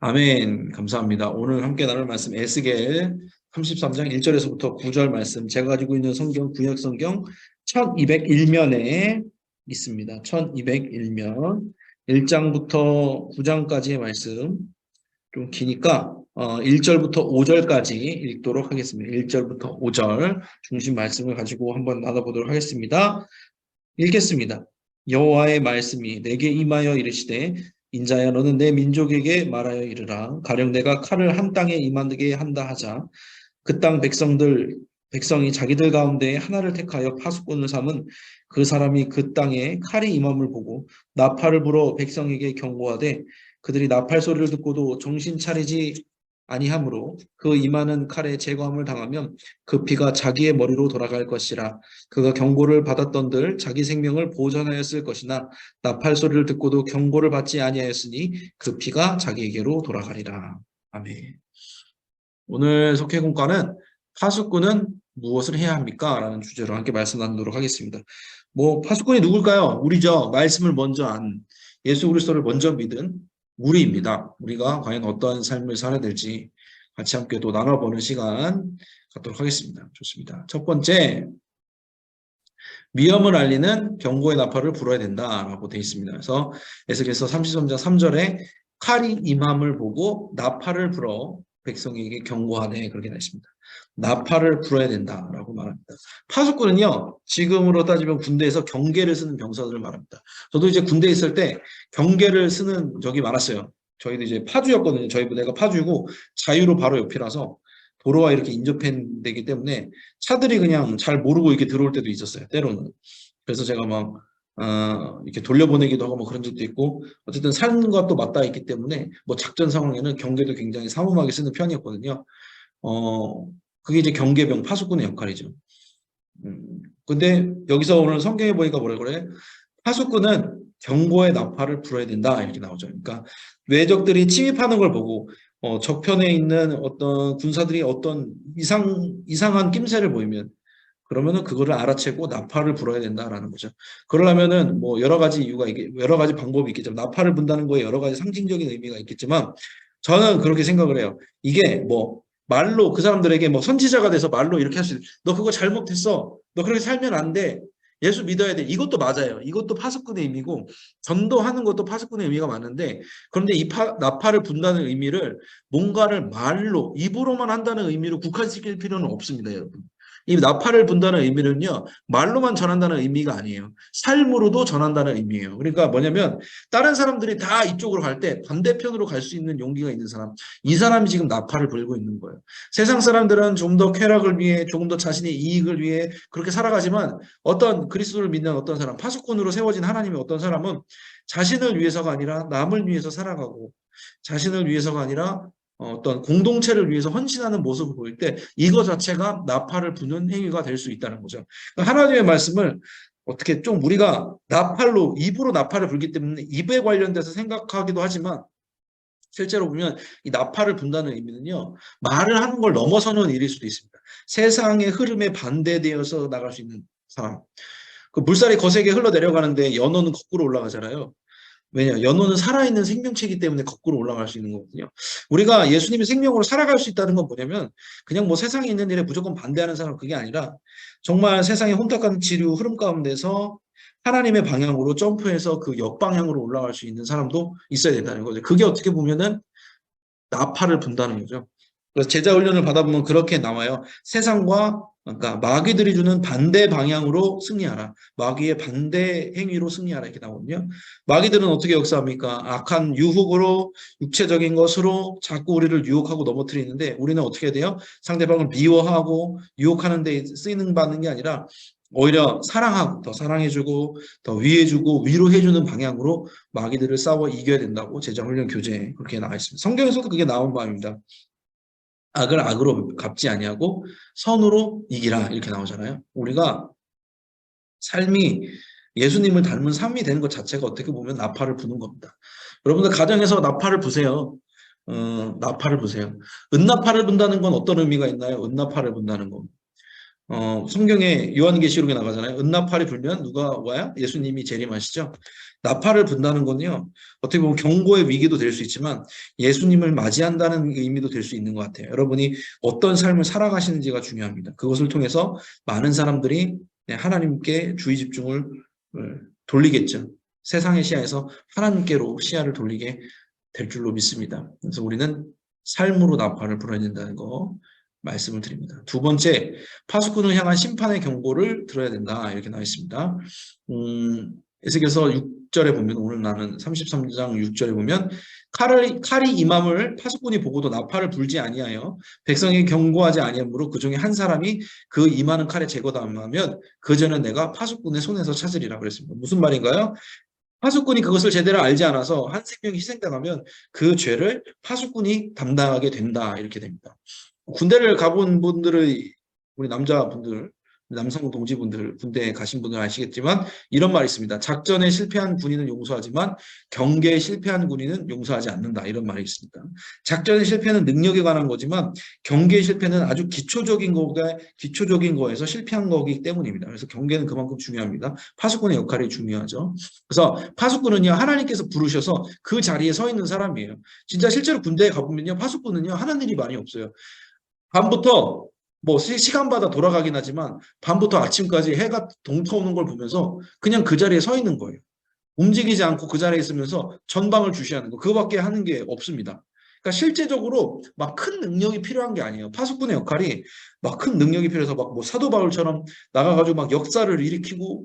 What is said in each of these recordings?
아멘. 감사합니다. 오늘 함께 나눌 말씀 에스겔 33장 1절에서부터 9절 말씀 제가 가지고 있는 성경 구약 성경 1201면에 있습니다. 1201면 1장부터 9장까지의 말씀 좀 기니까 어, 1절부터 5절까지 읽도록 하겠습니다. 1절부터 5절 중심 말씀을 가지고 한번 나눠보도록 하겠습니다. 읽겠습니다. 여호와의 말씀이 내게 임하여 이르시되 인자야 너는 내 민족에게 말하여 이르라. 가령 내가 칼을 한 땅에 임하게 한다 하자. 그 땅 백성들 백성이 자기들 가운데 하나를 택하여 파수꾼을 삼은 그 사람이 그 땅에 칼이 임함을 보고 나팔을 불어 백성에게 경고하되 그들이 나팔 소리를 듣고도 정신 차리지 아니하므로 그 임하는 칼에 제거함을 당하면 그 피가 자기의 머리로 돌아갈 것이라 그가 경고를 받았던들 자기 생명을 보전하였을 것이나 나팔 소리를 듣고도 경고를 받지 아니하였으니 그 피가 자기에게로 돌아가리라. 아멘. 오늘 석회공과는 파수꾼은 무엇을 해야 합니까? 라는 주제로 함께 말씀 나누도록 하겠습니다. 뭐 파수꾼이 누굴까요? 우리죠. 말씀을 먼저 안 예수 그리스도를 먼저 믿은 우리입니다. 우리가 과연 어떤 삶을 살아야 될지 같이 함께 또 나눠보는 시간 갖도록 하겠습니다. 좋습니다. 첫 번째 위험을 알리는 경고의 나팔을 불어야 된다라고 되어 있습니다. 그래서 에스겔서 33장 3절에 칼이 임함을 보고 나팔을 불어 백성에게 경고하네 그렇게 되어 있습니다. 나팔을 불어야 된다라고 말합니다. 파수꾼은요 지금으로 따지면 군대에서 경계를 쓰는 병사들을 말합니다. 저도 이제 군대에 있을 때 경계를 쓰는 적이 많았어요. 저희도 이제 파주였거든요. 저희 부대가 파주고 자유로 바로 옆이라서 도로와 이렇게 인접해되기 때문에 차들이 그냥 잘 모르고 이렇게 들어올 때도 있었어요. 때로는. 그래서 제가 막 어, 이렇게 돌려보내기도 하고 뭐 그런 적도 있고 어쨌든 삶과 또 맞닿아 있기 때문에 뭐 작전 상황에는 경계도 굉장히 삼엄하게 쓰는 편이었거든요. 어, 그게 이제 경계병 파수꾼의 역할이죠. 음, 근데 여기서 오늘 성경에 보니까 뭐라 그래? 파수꾼은 경고의 나팔을 불어야 된다 이렇게 나오죠. 그러니까 외적들이 침입하는 걸 보고 어, 적편에 있는 어떤 군사들이 어떤 이상 이상한 낌새를 보이면 그러면은 그거를 알아채고 나팔을 불어야 된다라는 거죠. 그러려면은 뭐 여러 가지 이유가 이게 여러 가지 방법이 있겠지만 나팔을 분다는 거에 여러 가지 상징적인 의미가 있겠지만 저는 그렇게 생각을 해요. 이게 뭐 말로 그 사람들에게 뭐 선지자가 돼서 말로 이렇게 할 수 있어. 너 그거 잘못했어. 너 그렇게 살면 안 돼. 예수 믿어야 돼. 이것도 맞아요. 이것도 파수꾼의 의미고 전도하는 것도 파수꾼의 의미가 많은데 그런데 이 파, 나팔을 분다는 의미를 뭔가를 말로 입으로만 한다는 의미로 국한시킬 필요는 없습니다, 여러분. 이 나팔을 분다는 의미는요, 말로만 전한다는 의미가 아니에요. 삶으로도 전한다는 의미예요. 그러니까 뭐냐면, 다른 사람들이 다 이쪽으로 갈 때 반대편으로 갈 수 있는 용기가 있는 사람, 이 사람이 지금 나팔을 불고 있는 거예요. 세상 사람들은 좀 더 쾌락을 위해, 조금 더 자신의 이익을 위해 그렇게 살아가지만, 어떤 그리스도를 믿는 어떤 사람, 파수꾼으로 세워진 하나님의 어떤 사람은 자신을 위해서가 아니라 남을 위해서 살아가고, 자신을 위해서가 아니라 어떤 공동체를 위해서 헌신하는 모습을 보일 때 이거 자체가 나팔을 부는 행위가 될 수 있다는 거죠. 그러니까 하나님의 말씀을 어떻게 좀 우리가 나팔로 입으로 나팔을 불기 때문에 입에 관련돼서 생각하기도 하지만 실제로 보면 이 나팔을 분다는 의미는요 말을 하는 걸 넘어서는 일일 수도 있습니다. 세상의 흐름에 반대되어서 나갈 수 있는 사람. 그 물살이 거세게 흘러 내려가는데 연어는 거꾸로 올라가잖아요. 왜냐 연호는 살아있는 생명체이기 때문에 거꾸로 올라갈 수 있는 거거든요. 우리가 예수님의 생명으로 살아갈 수 있다는 건 뭐냐면 그냥 뭐 세상에 있는 일에 무조건 반대하는 사람 그게 아니라 정말 세상의 혼탁한 지류 흐름 가운데서 하나님의 방향으로 점프해서 그 역방향으로 올라갈 수 있는 사람도 있어야 된다는 거죠. 그게 어떻게 보면은 나팔을 분다는 거죠. 그래서 제자 훈련을 받아보면 그렇게 나와요. 세상과 그러니까 마귀들이 주는 반대 방향으로 승리하라. 마귀의 반대 행위로 승리하라 이렇게 나오거든요. 마귀들은 어떻게 역사합니까? 악한 유혹으로 육체적인 것으로 자꾸 우리를 유혹하고 넘어뜨리는데 우리는 어떻게 돼요? 상대방을 미워하고 유혹하는 데 쓰이는 받는 게 아니라 오히려 사랑하고 더 사랑해주고 더 위해주고 위로해주는 방향으로 마귀들을 싸워 이겨야 된다고 제자 훈련 교재에 그렇게 나와 있습니다. 성경에서도 그게 나온 바입니다. 악을 악으로 갚지 아니하고 선으로 이기라 이렇게 나오잖아요. 우리가 삶이 예수님을 닮은 삶이 되는 것 자체가 어떻게 보면 나팔을 부는 겁니다. 여러분들 가정에서 나팔을 부세요. 어, 나팔을 부세요. 은나팔을 분다는 건 어떤 의미가 있나요? 은나팔을 분다는 건. 어, 성경에 요한계시록에 나가잖아요. 은나팔이 불면 누가 와요? 예수님이 재림하시죠. 나팔을 분다는 건요. 어떻게 보면 경고의 위기도 될 수 있지만 예수님을 맞이한다는 의미도 될 수 있는 것 같아요. 여러분이 어떤 삶을 살아가시는지가 중요합니다. 그것을 통해서 많은 사람들이 네, 하나님께 주의 집중을 어, 돌리겠죠. 세상의 시야에서 하나님께로 시야를 돌리게 될 줄로 믿습니다. 그래서 우리는 삶으로 나팔을 불어야 된다는 거 말씀을 드립니다. 두 번째, 파수꾼을 향한 심판의 경고를 들어야 된다. 이렇게 나와 있습니다. 음, 에스겔서 6절에 보면 오늘 나는 33장 6절에 보면 칼을, 칼이 임함을 파수꾼이 보고도 나팔을 불지 아니하여 백성에게 경고하지 아니하므로 그 중에 한 사람이 그 임하는 칼에 제거당하면 그 전에 내가 파수꾼의 손에서 찾으리라 그랬습니다. 무슨 말인가요? 파수꾼이 그것을 제대로 알지 않아서 한 생명이 희생당하면 그 죄를 파수꾼이 담당하게 된다 이렇게 됩니다. 군대를 가본 분들의 우리 남자분들 남성 동지분들 군대에 가신 분들 아시겠지만 이런 말이 있습니다. 작전에 실패한 군인은 용서하지만 경계에 실패한 군인은 용서하지 않는다. 이런 말이 있습니다. 작전의 실패는 능력에 관한 거지만 경계의 실패는 아주 기초적인 거가 기초적인 거에서 실패한 거기 때문입니다. 그래서 경계는 그만큼 중요합니다. 파수꾼의 역할이 중요하죠. 그래서 파수꾼은요 하나님께서 부르셔서 그 자리에 서 있는 사람이에요. 진짜 실제로 군대에 가보면요 파수꾼은요 하는 일이 많이 없어요. 밤부터 뭐 시- 시간마다 돌아가긴 하지만 밤부터 아침까지 해가 동터오는 걸 보면서 그냥 그 자리에 서 있는 거예요. 움직이지 않고 그 자리에 있으면서 전방을 주시하는 거 그거밖에 하는 게 없습니다. 그러니까 실제적으로 막 큰 능력이 필요한 게 아니에요. 파수꾼의 역할이 막 큰 능력이 필요해서 막 뭐 사도 바울처럼 나가가지고 막 역사를 일으키고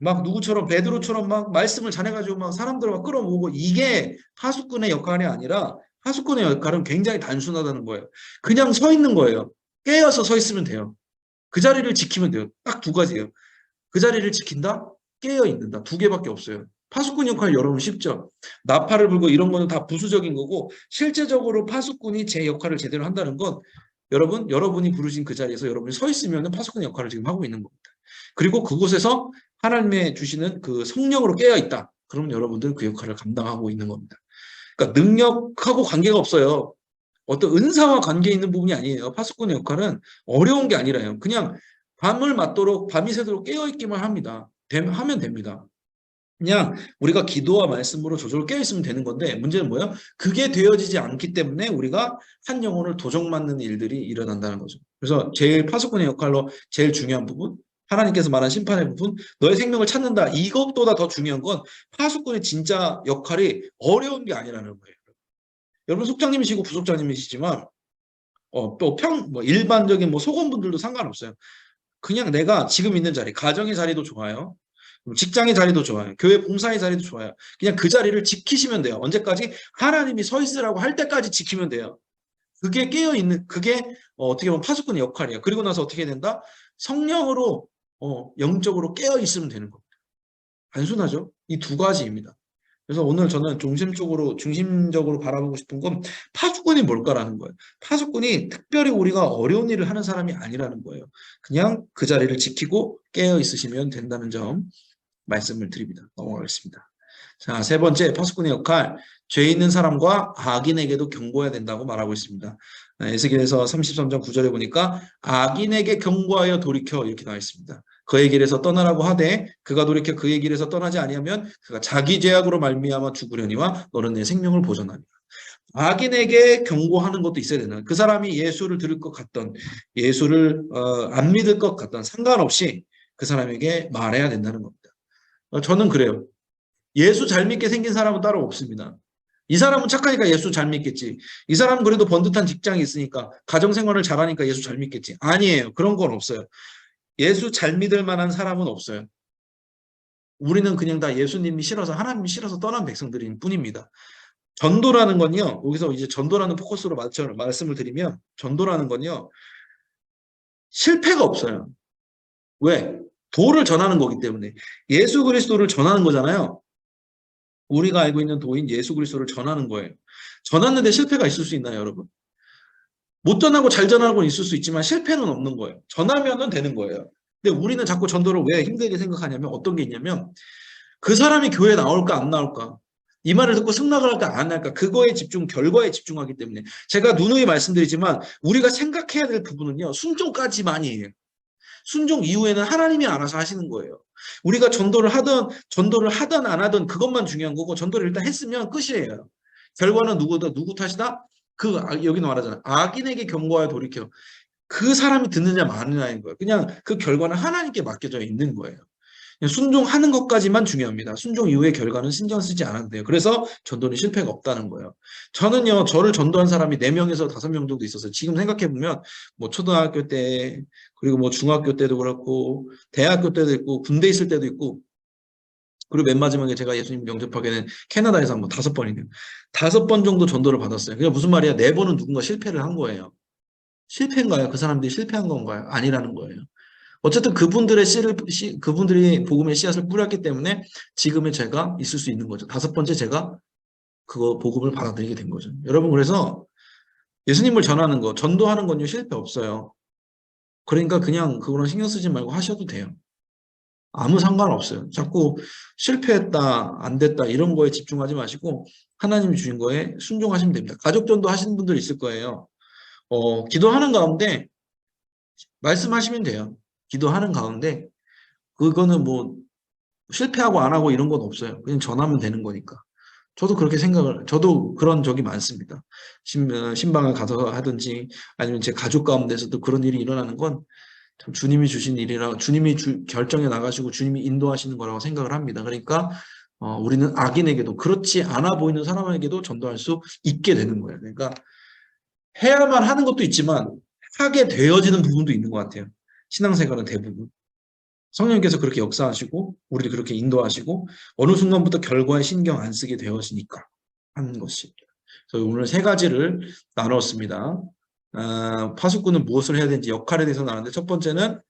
막 누구처럼 베드로처럼 막 말씀을 전해가지고 막 사람들을 막 끌어모으고 이게 파수꾼의 역할이 아니라 파수꾼의 역할은 굉장히 단순하다는 거예요. 그냥 서 있는 거예요. 깨어서 서 있으면 돼요. 그 자리를 지키면 돼요. 딱 두 가지예요. 그 자리를 지킨다, 깨어 있는다. 두 개밖에 없어요. 파수꾼 역할 여러분 쉽죠? 나팔을 불고 이런 거는 다 부수적인 거고 실제적으로 파수꾼이 제 역할을 제대로 한다는 건 여러분, 여러분이 부르신 그 자리에서 여러분이 서 있으면 파수꾼 역할을 지금 하고 있는 겁니다. 그리고 그곳에서 하나님의 주시는 그 성령으로 깨어 있다. 그럼 여러분들 그 역할을 감당하고 있는 겁니다. 그러니까 능력하고 관계가 없어요. 어떤 은사와 관계 있는 부분이 아니에요. 파수꾼의 역할은 어려운 게 아니라요. 그냥 밤을 맞도록 밤이 새도록 깨어있기만 합니다. 됨- 하면 됩니다. 그냥 우리가 기도와 말씀으로 저절로 깨어있으면 되는 건데 문제는 뭐예요? 그게 되어지지 않기 때문에 우리가 한 영혼을 도적맞는 일들이 일어난다는 거죠. 그래서 제일 파수꾼의 역할로 제일 중요한 부분 하나님께서 말한 심판의 부분 너의 생명을 찾는다. 이것보다 더 중요한 건 파수꾼의 진짜 역할이 어려운 게 아니라는 거예요. 여러분 속장님이시고 부속장님이시지만 어, 또 평, 뭐 일반적인 뭐 소건분들도 상관없어요. 그냥 내가 지금 있는 자리, 가정의 자리도 좋아요. 직장의 자리도 좋아요. 교회 봉사의 자리도 좋아요. 그냥 그 자리를 지키시면 돼요. 언제까지? 하나님이 서 있으라고 할 때까지 지키면 돼요. 그게 깨어 있는, 그게 어, 떻게 보면 파수꾼의 역할이에요. 그리고 나서 어떻게 된다? 성령으로 어, 영적으로 깨어 있으면 되는 겁니다. 단순하죠? 이 두 가지입니다. 그래서 오늘 저는 중심적으로 중심적으로 바라보고 싶은 건 파수꾼이 뭘까라는 거예요. 파수꾼이 특별히 우리가 어려운 일을 하는 사람이 아니라는 거예요. 그냥 그 자리를 지키고 깨어 있으시면 된다는 점 말씀을 드립니다. 넘어가겠습니다. 자, 세 번째 파수꾼의 역할. 죄 있는 사람과 악인에게도 경고해야 된다고 말하고 있습니다. 네, 에스겔에서 33장 9절에 보니까 악인에게 경고하여 돌이켜 이렇게 나와 있습니다. 그의 길에서 떠나라고 하되 그가 돌이켜 그의 길에서 떠나지 아니하면 그가 자기 죄악으로 말미암아 죽으려니와 너는 내 생명을 보존하니라. 악인에게 경고하는 것도 있어야 되나? 그 사람이 예수를 들을 것 같던 예수를 어, 안 믿을 것 같던 상관없이 그 사람에게 말해야 된다는 겁니다. 어, 저는 그래요. 예수 잘 믿게 생긴 사람은 따로 없습니다. 이 사람은 착하니까 예수 잘 믿겠지. 이 사람은 그래도 번듯한 직장이 있으니까 가정 생활을 잘하니까 예수 잘 믿겠지. 아니에요. 그런 건 없어요. 예수 잘 믿을 만한 사람은 없어요. 우리는 그냥 다 예수님이 싫어서 하나님이 싫어서 떠난 백성들인 뿐입니다. 전도라는 건요. 여기서 이제 전도라는 포커스로 말씀을 드리면 전도라는 건요. 실패가 없어요. 왜? 도를 전하는 거기 때문에 예수 그리스도를 전하는 거잖아요. 우리가 알고 있는 도인 예수 그리스도를 전하는 거예요. 전하는데 실패가 있을 수 있나요, 여러분? 못 전하고 잘 전하고 있을 수 있지만 실패는 없는 거예요. 전하면은 되는 거예요. 근데 우리는 자꾸 전도를 왜 힘들게 생각하냐면 어떤 게 있냐면 그 사람이 교회에 나올까 안 나올까 이 말을 듣고 승낙을 할까 안 할까 그거에 집중 결과에 집중하기 때문에 제가 누누이 말씀드리지만 우리가 생각해야 될 부분은요 순종까지만이에요. 순종 이후에는 하나님이 알아서 하시는 거예요. 우리가 전도를 하든 전도를 하든 안 하든 그것만 중요한 거고 전도를 일단 했으면 끝이에요. 결과는 누구다 누구 탓이다? 그 아, 여기 말하잖아. 악인에게 경고하여 돌이켜. 그 사람이 듣느냐 마느냐인 거예요. 그냥 그 결과는 하나님께 맡겨져 있는 거예요. 순종하는 것까지만 중요합니다. 순종 이후의 결과는 신경 쓰지 돼요. 그래서 전도는 실패가 없다는 거예요. 저는요, 저를 전도한 사람이 4명에서 5명 정도 있었어요. 지금 생각해보면, 뭐, 초등학교 때, 그리고 뭐, 중학교 때도 그렇고, 대학교 때도 있고, 군대 있을 때도 있고, 그리고 맨 마지막에 제가 예수님 영접하게는 캐나다에서 한 번 다섯 번이네요. 다섯 번 정도 전도를 받았어요. 그게 무슨 말이야? 네 번은 누군가 실패를 한 거예요. 실패인가요? 그 사람들이 실패한 건가요? 아니라는 거예요. 어쨌든 그분들의 씨를, 씨, 그분들이 복음의 씨앗을 뿌렸기 때문에 지금의 제가 있을 수 있는 거죠. 다섯 번째 제가 그거 복음을 받아들이게 된 거죠. 여러분, 그래서 예수님을 전하는 거, 전도하는 건요, 실패 없어요. 그러니까 그냥 그거는 신경 쓰지 말고 하셔도 돼요. 아무 상관없어요. 자꾸 실패했다, 안 됐다, 이런 거에 집중하지 마시고 하나님이 주신 거에 순종하시면 됩니다. 가족 전도 하시는 분들 있을 거예요. 어, 기도하는 가운데 말씀하시면 돼요. 기도하는 가운데 그거는 뭐 실패하고 안 하고 이런 건 없어요. 그냥 전하면 되는 거니까. 저도 그렇게 생각을, 저도 그런 적이 많습니다. 신, 어, 신방을 가서 하든지 아니면 제 가족 가운데서도 그런 일이 일어나는 건 참 주님이 주신 일이라 주님이 주, 결정해 나가시고 주님이 인도하시는 거라고 생각을 합니다. 그러니까 어, 우리는 악인에게도 그렇지 않아 보이는 사람에게도 전도할 수 있게 되는 거예요. 그러니까 해야만 하는 것도 있지만 하게 되어지는 부분도 있는 것 같아요. 신앙생활은 대부분. 성령께서 그렇게 역사하시고 우리를 그렇게 인도하시고 어느 순간부터 결과에 신경 안 쓰게 되어지니까 하는 것이. 저희 오늘 세 가지를 나눴습니다. 아, 파수꾼은 무엇을 해야 되는지 역할에 대해서 나눴는데 첫 번째는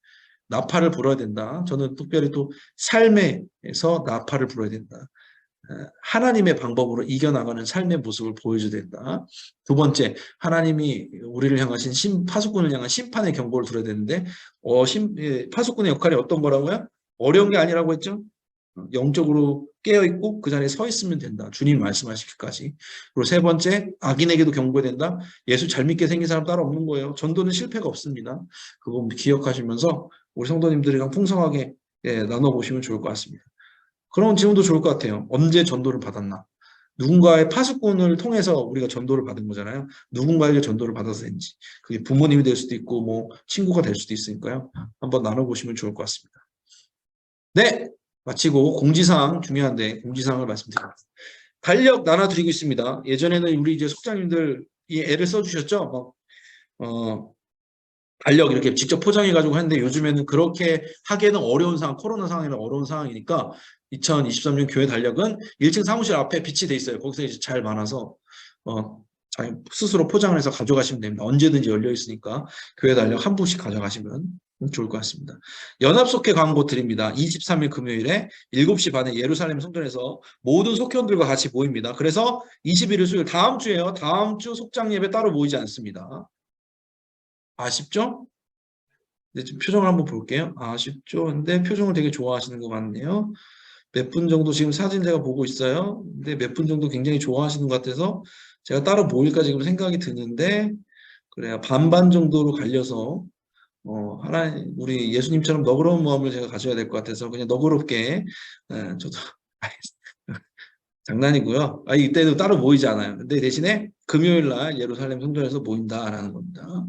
나팔을 불어야 된다. 저는 특별히 또 삶에서 나팔을 불어야 된다. 아, 하나님의 방법으로 이겨나가는 삶의 모습을 보여줘야 된다. 두 번째, 하나님이 우리를 향하신 심, 파수꾼을 향한 심판의 경고를 들어야 되는데, 어, 심, 예, 파수꾼의 역할이 어떤 거라고요? 어려운 게 아니라고 했죠? 영적으로 깨어있고 그 자리에 서 있으면 된다. 주님 말씀하시기까지. 그리고 세 번째, 악인에게도 경고해야 된다. 예수 잘 믿게 생긴 사람 따로 없는 거예요. 전도는 실패가 없습니다. 그거 기억하시면서 우리 성도님들이랑 풍성하게 예, 나눠보시면 좋을 것 같습니다. 그런 질문도 좋을 것 같아요. 언제 전도를 받았나? 누군가의 파수꾼을 통해서 우리가 전도를 받은 거잖아요. 누군가에게 전도를 받아서 된지. 그게 부모님이 될 수도 있고, 뭐, 친구가 될 수도 있으니까요. 한번 나눠보시면 좋을 것 같습니다. 네! 마치고 공지사항 중요한데 공지사항을 말씀드립니다. 달력 나눠드리고 있습니다. 예전에는 우리 이제 속장님들 이 애를 써주셨죠? 막, 어, 달력 이렇게 직접 포장해가지고 했는데 요즘에는 그렇게 하기에는 어려운 상황, 코로나 상황이라 어려운 상황이니까 2023년 교회 달력은 1층 사무실 앞에 비치돼 있어요. 거기서 이제 잘 많아서 어, 자기 스스로 포장을 해서 가져가시면 됩니다. 언제든지 열려 있으니까 교회 달력 한 부씩 가져가시면 좋을 것 같습니다. 연합속회 광고 드립니다. 23일 금요일에 7시 반에 예루살렘 성전에서 모든 속회원들과 같이 모입니다. 그래서 21일 수요일 다음 주에요. 다음 주 속장 예배 따로 모이지 않습니다. 아쉽죠? 네, 좀 표정을 한번 볼게요. 아쉽죠? 근데 표정을 되게 좋아하시는 것 같네요. 몇 분 정도 지금 사진 제가 보고 있어요. 근데 몇 분 정도 굉장히 좋아하시는 것 같아서 제가 따로 모일까 지금 생각이 드는데 그래야 반반 정도로 갈려서 어, 하나님, 우리 예수님처럼 너그러운 마음을 제가 가져야 될 것 같아서 그냥 너그럽게, 예, 저도, 장난이고요. 아, 이때도 따로 모이지 않아요. 근데 대신에 금요일 날 예루살렘 성전에서 모인다라는 겁니다.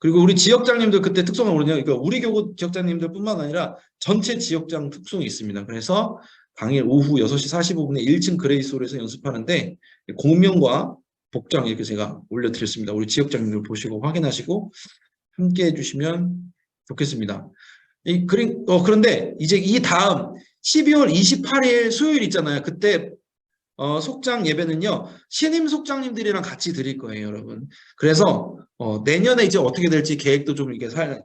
그리고 우리 지역장님들 그때 특성을 모르냐. 그러니까 우리 교구 지역장님들 뿐만 아니라 전체 지역장 특성이 있습니다. 그래서 당일 오후 6시 45분에 1층 그레이스홀에서 연습하는데 공명과 복장 이렇게 제가 올려드렸습니다. 우리 지역장님들 보시고 확인하시고 함께 해주시면 좋겠습니다. 이, 그린, 어, 그런데 이제 이 다음 12월 28일 수요일 있잖아요. 그때 어, 속장 예배는요, 신임 속장님들이랑 같이 드릴 거예요, 여러분. 그래서, 어, 내년에 이제 어떻게 될지 계획도 좀 이렇게 살,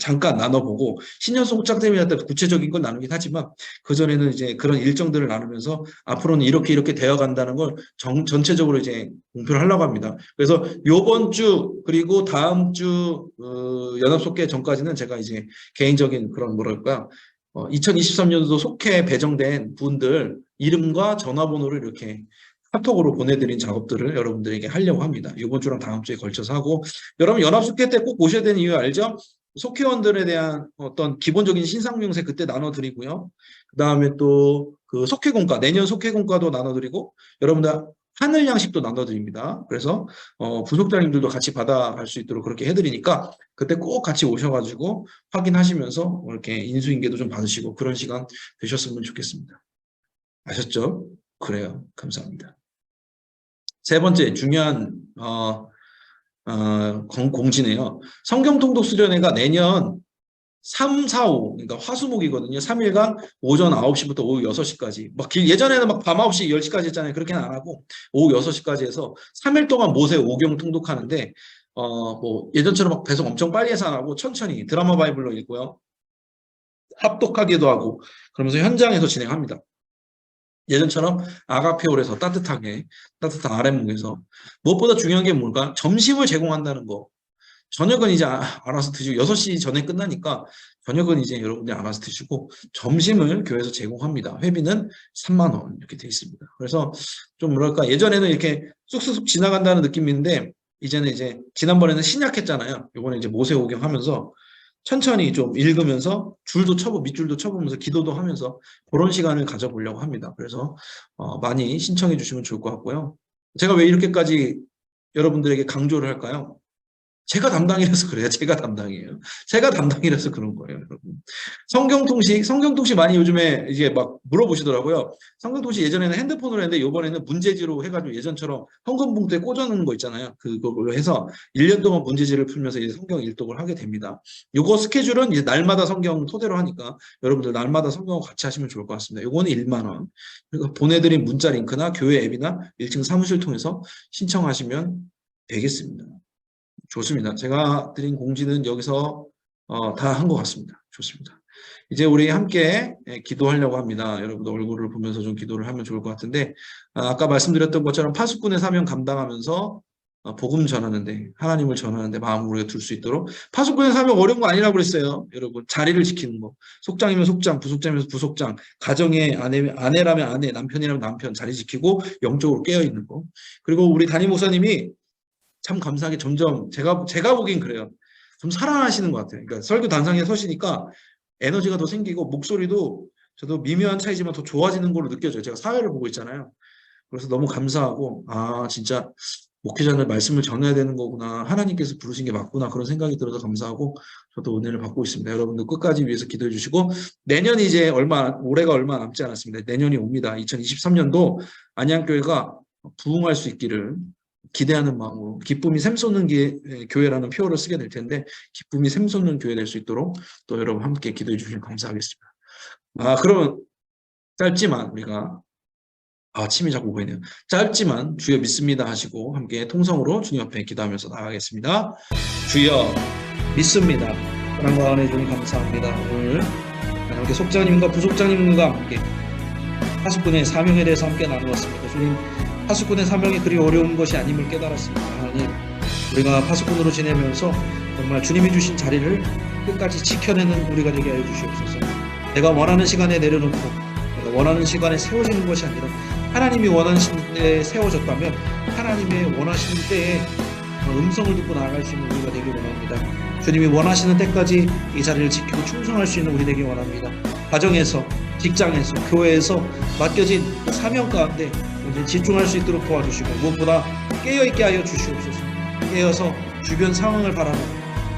잠깐 나눠보고, 신년 속장 때문에 구체적인 건 나누긴 하지만, 그전에는 이제 그런 일정들을 나누면서, 앞으로는 이렇게 이렇게 되어 간다는 걸 정, 전체적으로 이제 공표를 하려고 합니다. 그래서 요번 주, 그리고 다음 주, 어, 연합 속회 전까지는 제가 이제 개인적인 그런 뭐랄까, 어, 2023년도 속해 배정된 분들 이름과 전화번호를 이렇게 카톡으로 보내드린 작업들을 여러분들에게 하려고 합니다. 이번 주랑 다음 주에 걸쳐서 하고 여러분 연합숙회 때 꼭 오셔야 되는 이유 알죠? 속회원들에 대한 어떤 기본적인 신상명세 그때 나눠드리고요. 그 다음에 또 그 속회공과 내년 속회공과도 나눠드리고 여러분들 하늘 양식도 나눠드립니다. 그래서 어, 부속장님들도 같이 받아갈 수 있도록 그렇게 해드리니까 그때 꼭 같이 오셔가지고 확인하시면서 이렇게 인수인계도 좀 받으시고 그런 시간 되셨으면 좋겠습니다. 아셨죠? 그래요. 감사합니다. 세 번째 중요한 어, 어, 공- 공지네요. 성경통독 수련회가 내년 3, 4, 5, 그러니까 화수목이거든요. 3일간 오전 9시부터 오후 6시까지. 막 길- 예전에는 막 밤 9시, 10시까지 했잖아요. 그렇게는 안 하고 오후 6시까지 해서 3일 동안 모세 5경 통독하는데 어, 뭐 예전처럼 막 배송 엄청 빨리 해서 안 하고 천천히 드라마 바이블로 읽고요. 합독하기도 하고 그러면서 현장에서 진행합니다. 예전처럼 아가페올에서 따뜻하게 따뜻한 아랫목에서 무엇보다 중요한 게 뭘까? 점심을 제공한다는 거. 저녁은 이제 아- 알아서 드시고 6시 전에 끝나니까 저녁은 이제 여러분들이 알아서 드시고 점심을 교회에서 제공합니다. 회비는 3만 원 이렇게 돼 있습니다. 그래서 좀 뭐랄까 예전에는 이렇게 쑥쑥 지나간다는 느낌인데 이제는 이제 지난번에는 신약했잖아요. 이번에 이제 모세오경 하면서 천천히 좀 읽으면서 줄도 쳐보 밑줄도 쳐보면서 기도도 하면서 그런 시간을 가져보려고 합니다. 그래서 어, 많이 신청해 주시면 좋을 것 같고요. 제가 왜 이렇게까지 여러분들에게 강조를 할까요? 제가 담당이라서 그래요. 제가 담당이에요. 제가 담당이라서 그런 거예요, 여러분. 성경통시, 성경통시 많이 요즘에 이제 막 물어보시더라고요. 성경통시 예전에는 핸드폰으로 했는데 이번에는 문제지로 해가지고 예전처럼 헌금봉투에 꽂아놓는 거 있잖아요. 그걸로 해서 1년 동안 문제지를 풀면서 이제 성경 일독을 하게 됩니다. 요거 스케줄은 이제 날마다 성경 토대로 하니까 여러분들 날마다 성경을 같이 하시면 좋을 것 같습니다. 요거는 1만 원. 그리고 보내드린 문자 링크나 교회 앱이나 1층 사무실 통해서 신청하시면 되겠습니다. 좋습니다. 제가 드린 공지는 여기서 어, 다 한 것 같습니다. 좋습니다. 이제 우리 함께 예, 기도하려고 합니다. 여러분들 얼굴을 보면서 좀 기도를 하면 좋을 것 같은데 아, 아까 말씀드렸던 것처럼 파수꾼의 사명 감당하면서 어, 복음 전하는데 하나님을 전하는데 마음을 우리가 둘 수 있도록 파수꾼의 사명 어려운 거 아니라고 그랬어요. 여러분 자리를 지키는 거 속장이면 속장, 부속장이면 부속장, 가정의 아내 아내라면 아내, 남편이라면 남편 자리 지키고 영적으로 깨어 있는 거. 그리고 우리 담임 목사님이 참 감사하게 점점 제가 제가 보기엔 그래요. 좀 살아나시는 것 같아요. 그러니까 설교 단상에 서시니까 에너지가 더 생기고 목소리도 저도 미묘한 차이지만 더 좋아지는 걸로 느껴져요. 제가 사회를 보고 있잖아요. 그래서 너무 감사하고 아 진짜 목회자는 말씀을 전해야 되는 거구나. 하나님께서 부르신 게 맞구나. 그런 생각이 들어서 감사하고 저도 은혜를 받고 있습니다. 여러분들 끝까지 위해서 기도해 주시고 내년이 이제 얼마 올해가 얼마 남지 않았습니다. 내년이 옵니다. 2023년도 안양교회가 부흥할 수 있기를 기대하는 마음으로 기쁨이 샘솟는 교회라는 표어를 쓰게 될 텐데 기쁨이 샘솟는 교회 될 수 있도록 또 여러분 함께 기도해 주시면 감사하겠습니다. 아 그러면 짧지만 우리가 아 침이 자꾸 보이네요. 짧지만 주여 믿습니다 하시고 함께 통성으로 주님 앞에 기도하면서 나가겠습니다. 주여 믿습니다. 사랑과 은혜 주님 감사합니다. 오늘 함께 속장님과 부속장님과 함께 하수꾼의 사명에 대해서 함께 나누었습니다. 주님 파수꾼의 사명이 그리 어려운 것이 아님을 깨달았습니다. 하나님, 우리가 파수꾼으로 지내면서 정말 주님이 주신 자리를 끝까지 지켜내는 우리가 되게 하여 주시옵소서. 내가 원하는 시간에 내려놓고 내가 원하는 시간에 세워지는 것이 아니라 하나님이 원하시는 때에 세워졌다면 하나님의 원하시는 때에 음성을 듣고 나아갈 수 있는 우리가 되길 원합니다. 주님이 원하시는 때까지 이 자리를 지키고 충성할 수 있는 우리 되길 원합니다. 가정에서, 직장에서, 교회에서 맡겨진 그 사명 가운데 집중할 수 있도록 도와주시고 무엇보다 깨어있게 하여 주시옵소서. 깨어서 주변 상황을 바라보고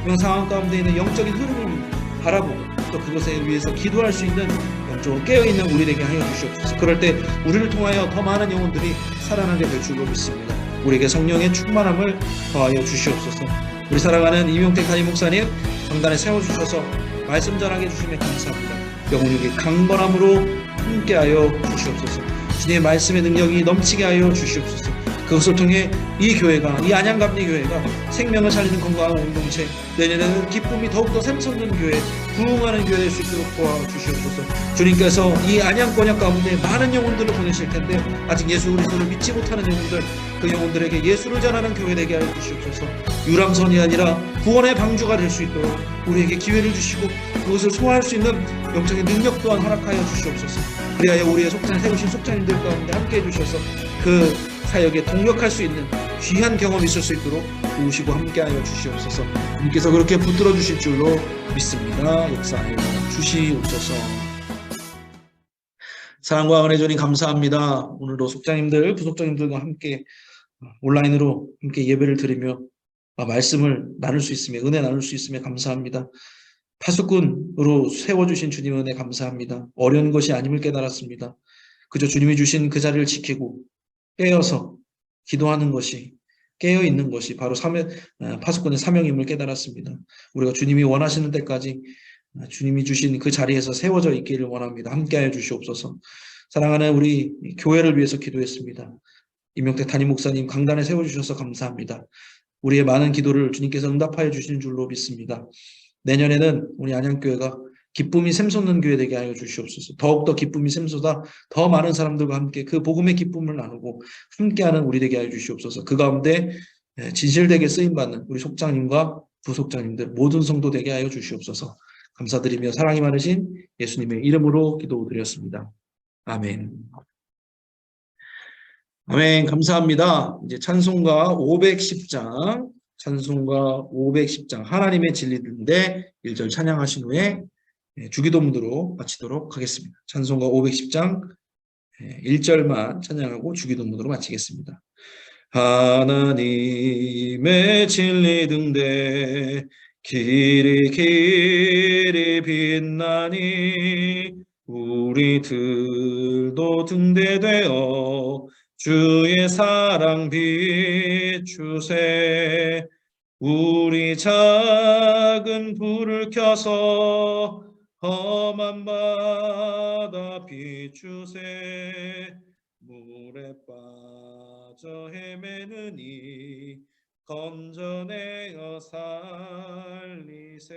주변 상황 가운데 있는 영적인 흐름을 바라보고 또 그것에 위해서 기도할 수 있는 영적으로 깨어있는 우리 되게 하여 주시옵소서. 그럴 때 우리를 통하여 더 많은 영혼들이 살아나게 될 줄로 믿습니다. 우리에게 성령의 충만함을 더하여 주시옵소서. 우리 사랑하는 이명택 담임 목사님 성단에 세워주셔서 말씀 전하게 해주시면 감사합니다. 영혼에게 강건함으로 함께하여 주시옵소서 주님의 말씀의 능력이 넘치게 하여 주시옵소서. 그것을 통해 이 교회가 이 안양감리 교회가 생명을 살리는 건강한 공동체 내년에는 기쁨이 더욱더 샘솟는 교회 부흥하는 교회 될 수 있도록 도와주시옵소서. 주님께서 이 안양 권역 가운데 많은 영혼들을 보내실 텐데 아직 예수 그리스도를 믿지 못하는 영혼들 그 영혼들에게 예수를 전하는 교회 되게 하여 주시옵소서. 유람선이 아니라 구원의 방주가 될 수 있도록 우리에게 기회를 주시고 그것을 소화할 수 있는 영적인 능력 또한 허락하여 주시옵소서. 그리하여 우리의 속장 세우신 속장님들 가운데 함께 해 주셔서 그 사역에 동력할 수 있는 귀한 경험이 있을 수 있도록 도우시고 함께하여 주시옵소서. 주님께서 그렇게 붙들어 주실 줄로 믿습니다. 역사하여 주시옵소서. 사랑과 은혜 주님 감사합니다. 오늘도 속장님들, 부속장님들과 함께 온라인으로 함께 예배를 드리며 아, 말씀을 나눌 수 있으며 은혜 나눌 수 있으며 감사합니다. 파수꾼으로 세워주신 주님 은혜 감사합니다. 어려운 것이 아님을 깨달았습니다. 그저 주님이 주신 그 자리를 지키고 깨어서 기도하는 것이 깨어 있는 것이 바로 사명, 아, 파수꾼의 사명임을 깨달았습니다. 우리가 주님이 원하시는 때까지 아, 주님이 주신 그 자리에서 세워져 있기를 원합니다. 함께하여 주시옵소서. 사랑하는 우리 교회를 위해서 기도했습니다. 임명태 담임 목사님 강단에 세워주셔서 감사합니다. 우리의 많은 기도를 주님께서 응답하여 주시는 줄로 믿습니다. 내년에는 우리 안양교회가 기쁨이 샘솟는 교회 되게 하여 주시옵소서. 더욱더 기쁨이 샘솟아 더 많은 사람들과 함께 그 복음의 기쁨을 나누고 함께하는 우리 되게 하여 주시옵소서. 그 가운데 예, 진실되게 쓰임받는 우리 속장님과 부속장님들 모든 성도 되게 하여 주시옵소서. 감사드리며 사랑이 많으신 예수님의 이름으로 기도드렸습니다. 아멘. 아멘. 감사합니다. 이제 찬송가 510장, 찬송가 510장, 하나님의 진리인데 1절 찬양하신 후에 예, 주기도문으로 마치도록 하겠습니다. 찬송가 510장 1절만 찬양하고 주기도문으로 마치겠습니다. 하나님의 진리 등대 길이 길이 빛나니 우리들도 등대되어 주의 사랑 비추세 우리 작은 불을 켜서 험한 바다 비추세. 물에 빠져 헤매는 이 건져내어 살리세.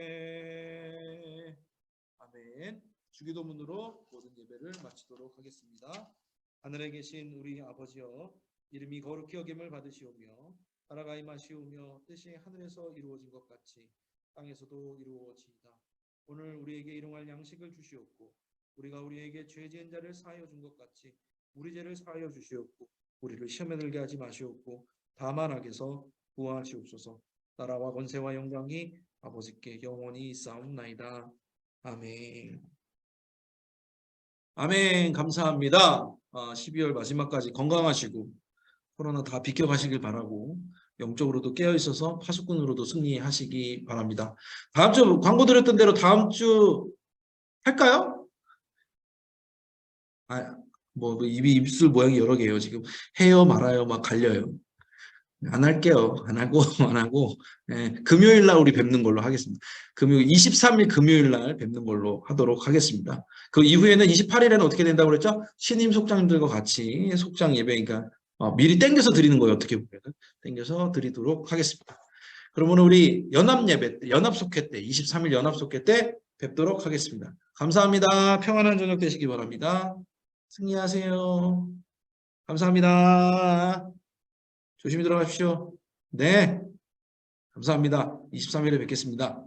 아멘. 주기도문으로 모든 예배를 마치도록 하겠습니다. 하늘에 계신 우리 아버지여 이름이 거룩히 여김을 받으시오며 나라가 임하시오며 뜻이 하늘에서 이루어진 것 같이 땅에서도 이루어지이다 오늘 우리에게 일용할 양식을 주시옵고 우리가 우리에게 죄 지은 자를 사하여 준 것 같이 우리 죄를 사하여 주시옵고 우리를 시험에 들게 하지 마시옵고 다만 악에서 구하시옵소서. 나라와 권세와 영광이 아버지께 영원히 있사옵나이다. 아멘. 아멘. 감사합니다. 아, 12월 마지막까지 건강하시고 코로나 다 비켜가시길 바라고 영적으로도 깨어 있어서 파수꾼으로도 승리하시기 바랍니다. 다음 주 광고 드렸던 대로 다음 주 할까요? 아, 뭐 입이 입술 모양이 여러 개예요. 지금 해요 말아요 막 갈려요. 안 할게요. 안 하고 안 하고 예, 금요일 날 우리 뵙는 걸로 하겠습니다. 금요일 23일 금요일 날 뵙는 걸로 하도록 하겠습니다. 그 이후에는 28일에는 어떻게 된다고 그랬죠? 신임 속장님들과 같이 속장 예배 그러니까 어, 미리 땡겨서 드리는 거예요. 어떻게 보면 땡겨서 드리도록 하겠습니다. 그러면 우리 연합 예배 때, 연합 속회 때 23일 연합 속회 때 뵙도록 하겠습니다. 감사합니다. 평안한 저녁 되시기 바랍니다. 승리하세요. 감사합니다. 조심히 들어가십시오. 네. 감사합니다. 23일에 뵙겠습니다.